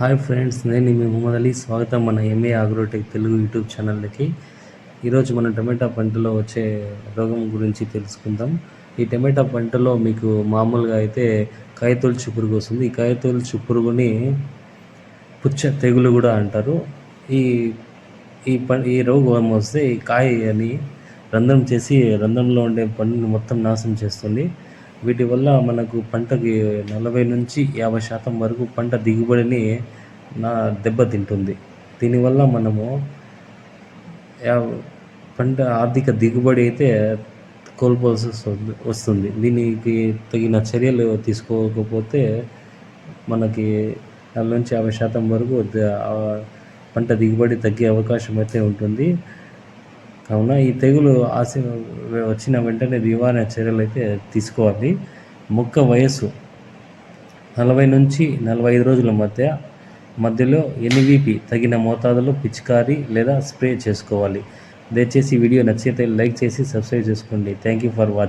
Hi friends నేను మీ ముహమ్మద్ అలీ. స్వాగతం మన ఎంఏ ఆగ్రోటెక్ తెలుగు యూట్యూబ్ ఛానల్కి. ఈరోజు మన టమాటా పంటలో వచ్చే రోగం గురించి తెలుసుకుందాం. ఈ టమాటా పంటలో మీకు మామూలుగా అయితే కాయతొలుచు పురుగు వస్తుంది. ఈ కాయతొలుచు పురుగుని పుచ్చ తెగులు కూడా అంటారు. ఈ ఈ ప ఈ రోగం వస్తే ఈ కాయ అని రంధ్రం చేసి రంధ్రంలో ఉండే పండుని మొత్తం నాశనం చేస్తుంది. వీటి వల్ల మనకు పంటకి నలభై నుంచి యాభై శాతం వరకు పంట దిగుబడిని నా దెబ్బతింటుంది దీనివల్ల మనము పంట ఆర్థిక దిగుబడి అయితే కోల్పోవాల్సి వస్తుంది వస్తుంది. దీనికి తగిన చర్యలు తీసుకోకపోతే మనకి నలభై నుంచి యాభై శాతం వరకు పంట దిగుబడి తగ్గే అవకాశం అయితే ఉంటుంది. కావున ఈ తెగులు ఆశ వచ్చిన వెంటనే నివారణ చర్యలు అయితే తీసుకోవాలి. మొక్క వయస్సు నలభై నుంచి నలభై ఐదు రోజుల మధ్య మధ్యలో ఎన్విపి తగిన మోతాదులో పిచికారీ లేదా స్ప్రే చేసుకోవాలి. దయచేసి వీడియో నచ్చితే లైక్ చేసి సబ్స్క్రైబ్ చేసుకోండి. Thank you for watching